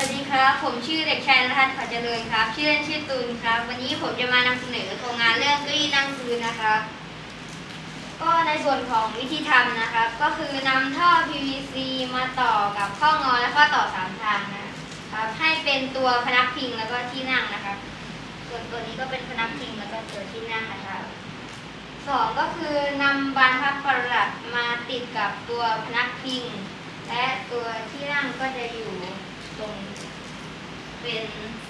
วัสดีครับ ผมชื่อเด็กชายนภัสขอเจริญครับ ชื่อเล่นชื่อตูนครับ วันนี้ผมจะมานำเสนอโครงงานเรื่องเก้าอี้นั่งพื้นนะครับ ก็ในส่วนของวิธีทำนะครับ ก็คือนำท่อ PVC มาต่อกับข้องอและข้อต่อสามทางนะครับ ให้เป็นตัวพนักพิงแล้วก็ที่นั่งนะครับ ส่วนตัวนี้ก็เป็นพนักพิงแล้วก็ตัวที่นั่งนะครับสองก็คือนำบานพับประหลัดมาติดกับตัวพนักพิง และตัวที่นั่งก็จะอยู่ ตรง เป็น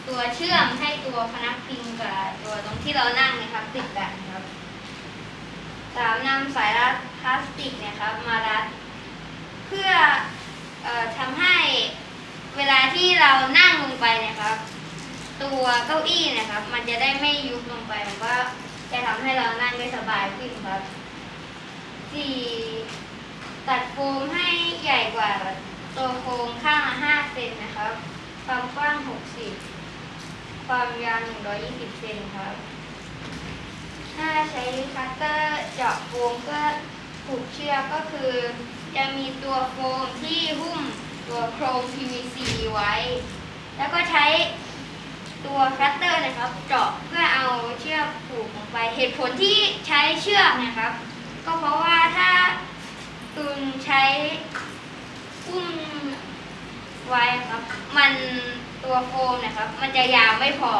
ตัวเชื่อมให้ตัวพนักพิงกับตัวตรงที่เรานั่งนะครับ ติดกันครับสามนำสายรัดพลาสติกเนะครับ มารัด เพื่อเออทำให้เวลาที่เรานั่งลงไปเนะครับ ตัวเก้าอี้เนะครับ มันจะได้ไม่ยุบลงไปมันก็จะทำให้เรานั่งได้สบายขึ้นครับสี่ตัดโฟมให้ใหญ่กว่า ตัวโครงข้างละห้าเซนนะครับ ความกว้าง60ความยาว120เซนครับถ้าใช้คัตเตอร์เจาะโฟมเพื่อผูกเชือกก็คือ จะมีตัวโฟมที่หุ้มตัวโครง PVC ไว้ แล้วก็ใช้ตัวคัตเตอร์นะครับ เจาะเพื่อเอาเชือกผูกลงไป เหตุผลที่ใช้เชือกนะครับ ก็เพราะว่าถ้าตุนใช้ หุ้มไว้ครับ มันตัวโฟมนะครับ มันจะยาวไม่พอ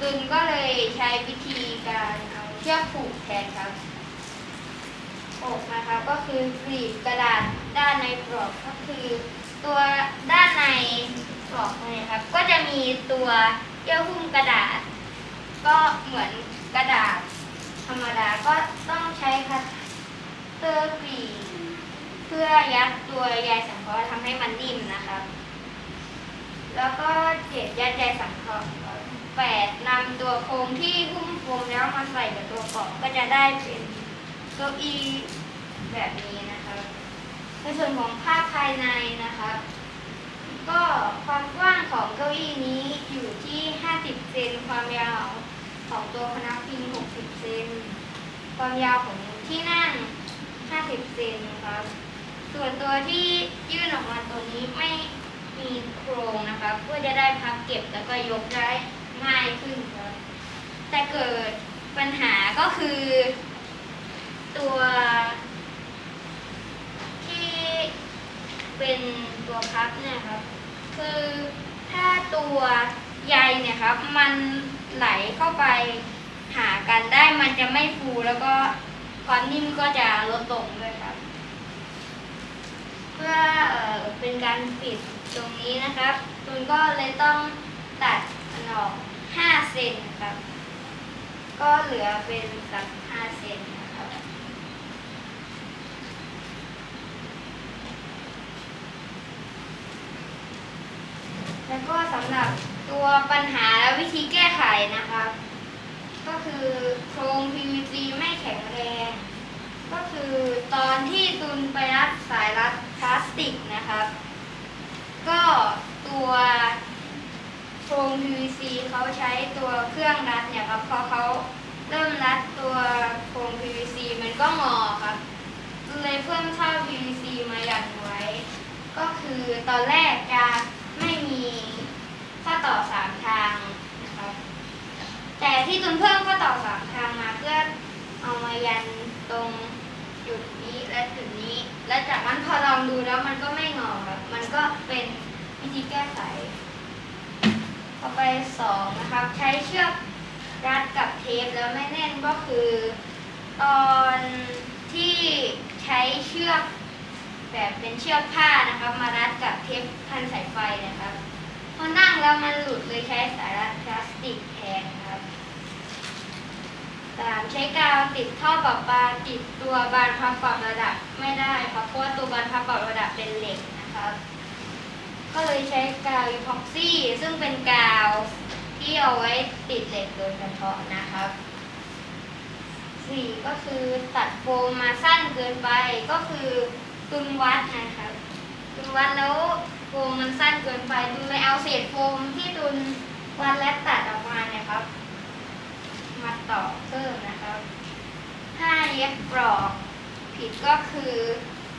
ตุนก็เลยใช้วิธีการเอาเชือกผูกแทนครับอกนะครับก็คือกรีดกระดาษด้านในกรอบก็คือ ตัวด้านในกรอบนี่ครับ ก็จะมีตัวเยื่อหุ้มกระดาษ ก็เหมือนกระดาษธรรมดาก็ต้องใช้คัตเตอร์กรีด เพื่อยัดตัวใยสังเคราะห์ทำให้มันนิ่มนะครับ แล้วก็เจ็ดยัดใยสังเคราะห์แปดนำตัวโครงที่หุ้มโฟมแล้วมาใส่กับตัวกรอบก็จะได้เป็นเก้าอี้แบบนี้นะครับในส่วนของภาพภายในนะครับ ก็ความกว้างของเก้าอี้นี้อยู่ที่ 50 เซนความยาวของตัวพนักพิง 60 เซน ความยาวของที่นั่ง 50 เซนครับ ส่วนตัวที่ยื่นออกมาตัวนี้ไม่มีโครงนะครับเพื่อจะได้พับเก็บแล้วก็ยกได้ง่ายขึ้นครับแต่เกิดปัญหาก็คือ ตัวที่เป็นตัวพับเนี่ยครับ คือถ้าตัวใยเนี่ยครับ มันไหลเข้าไปหากันได้มันจะไม่ฟูแล้วก็ความนิ่มก็จะลดลงด้วยครับ เพื่อเออเป็นการปิดตรงนี้นะครับตุนก็เลยต้องตัดมันออก5เซนครับ ก็เหลือเป็นสัก5เซนนะครับแล้วก็สำหรับตัวปัญหาและวิธีแก้ไขนะครับ ก็คือโครง PVC ไม่แข็งแรง ก็คือตอนที่ตุนไปรัดสายรัดพลาสติกนะครับ ก็ตัวโครง PVC เขาใช้ตัวเครื่องรัดเนี่ยครับพอเขาเริ่มรัดตัวโครง PVC มันก็งอครับเลยเพิ่มท่อ PVC มายันไว้ ก็คือตอนแรกจะไม่มีข้อต่อสามทางนะครับแต่ที่ตุนเพิ่มข้อต่อสามทางมาเพื่อเอามายันตรงจุดนี้และจุดนี้ และจากนั้นพอลองดูแล้ว 2นะครับ ใช้เชือกรัดกับเทปแล้วไม่แน่นก็คือ ตอนที่ใช้เชือกแบบเป็นเชือกผ้านะครับ มารัดกับเทปพันสายไฟนะครับพอนั่งแล้วมันหลุดเลยใช้สายรัดพลาสติกแทนครับสามใช้กาวติดท่อปรับปาติดตัวบานพับปรับระดับไม่ได้ครับเพราะว่าตัวบานพับปรับระดับเป็นเหล็กนะครับ ก็เลยใช้กาวอีพ็อกซี่ซึ่งเป็นกาว ที่เอาไว้ติดเหล็กโดยเฉพาะนะครับสี่ก็คือตัดโฟมมาสั้นเกินไปก็คือตุนวัดนะครับตุนวัดแล้วโฟมมันสั้นเกินไปตุนเลยเอาเศษโฟมที่ตุนวัดและตัดออกมาเนี่ยครับ มาต่อเพิ่มนะครับห้าเย็บปลอกผิดก็คือ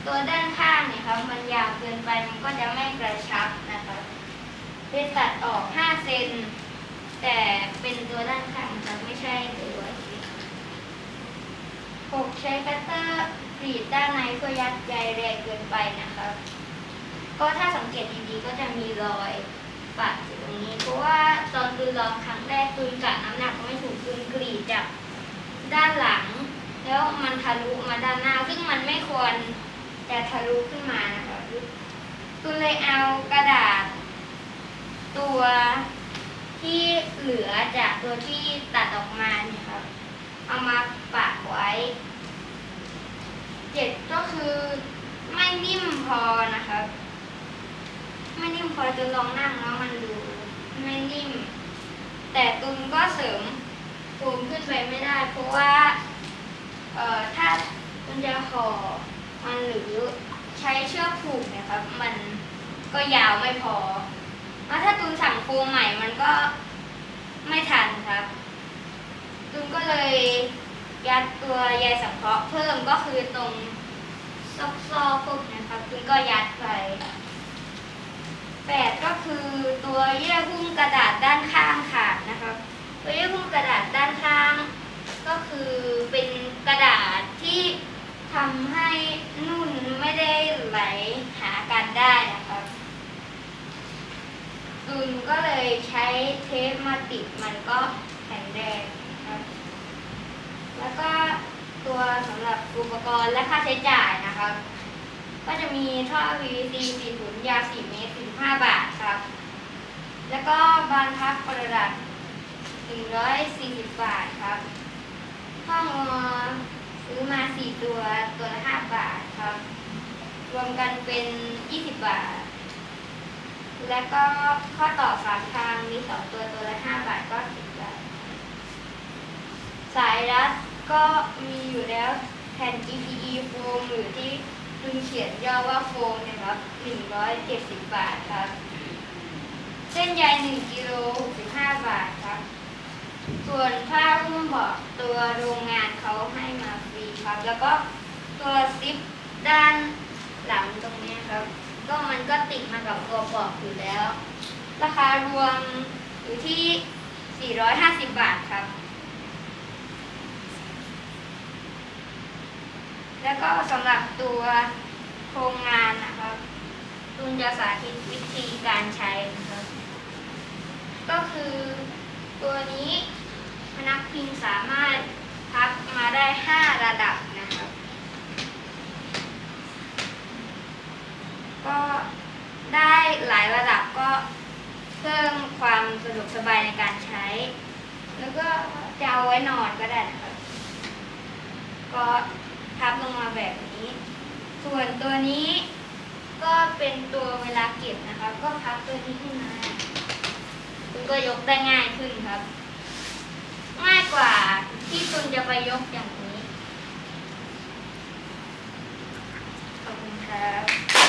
ตัวด้านข้างเนี่ยครับมันยาวเกินไปมันก็จะไม่กระชับนะได้ตัดออก5เซน แต่เป็นตัวด้านข้างครับไม่ใช่ตัวนี้6ใช้คัตเตอร์กรีดด้านในเพื่อยัดใยแรงเกินไปนะครับ ก็ถ้าสังเกตดีๆก็จะมีรอยปัดอยู่ตรงนี้ เพราะว่าตอนคืนลองครั้งแรกคืนกะน้ำหนักไม่ถูกคืนกรีดจากด้านหลัง แล้วมันทะลุมาด้านหน้า ซึ่งมันไม่ควรจะทะลุขึ้นมานะคะตุนเลยเอากระดาษ ตัว เหลือจากตัวที่ตัดออกมาเนี่ยครับ เอามาปะไว้เจ็ดก็คือไม่นิ่มพอนะครับ ไม่นิ่มพอจนลองนั่งแล้วมันดูไม่นิ่ม แต่ตุนก็เสริมปูมขึ้นไปไม่ได้ เพราะว่าเอ่อถ้าตุนจะห่อมันหรือใช้เชือกผูกเนะครับ มันก็ยาวไม่พอแล้วถ้าตุนสั่งโฟมใหม่มันก็ ไม่ทันครับตุนก็เลยยัดตัวใยสังเคราะห์เพิ่มก็คือตรงซอกซอกพวกนี้ครับตุนก็ยัดไปแปดก็คือตัวเยื่อหุ้มกระดาษด้านข้างขาดนะครับ ตัวเยื่อหุ้มกระดาษด้านข้าง ก็คือเป็นกระดาษที่ทำให้นุ่นไม่ได้ไหลหากันได้นะครับ ตุนก็เลย ใช้เทปมาติดมันก็แข็งแรงนะครับ แล้วก็ตัวสำหรับอุปกรณ์และค่าใช้จ่ายนะครับ ก็จะมีท่อ PVC 4ถุนยาว4เมตร45บาทครับ แล้วก็บานพับประดับ140 บาทครับข้องอซื้อมา 4 ตัวตัวละ5บาทครับ รวมกันเป็น 20 บาท แล้วก็ข้อต่อสามทางมีสองตัวตัวละห้าบาทก็สิบบาท สายรัดก็มีอยู่แล้วแผ่น EPE โฟมหรือที่คุณเขียนย่อว่าโฟมเนะครับหนึ่งร้อยเจ็ดสิบบาทครับ เส้นใยหนึ่งกิโลหกสิบห้าบาทครับ ส่วนผ้าหุ้มเบาะตัวโรงงานเขาให้มาฟรีครับ แล้วก็ตัวซิปด้านหลังตรงนี้ครับ ก็มันก็ติดมากับตัวเบาะอยู่แล้ว ราคารวมอยู่ที่ 450 บาทครับ แล้วก็สำหรับตัวโครงงานนะครับตุนจะสาธิตวิธีการใช้นะครับ ก็คือตัวนี้พนักพิงสามารถพับมาได้ 5 ระดับ หลายระดับก็เพิ่มความสะดวกสบายในการใช้ แล้วก็จะเอาไว้นอนก็ได้นะครับ ก็พับลงมาแบบนี้ ส่วนตัวนี้ก็เป็นตัวเวลาเก็บนะครับ ก็พับตัวนี้ขึ้นมาคุณก็ยกได้ง่ายขึ้นครับ ง่ายกว่าที่คุณจะไปยกอย่างนี้ ขอบคุณครับ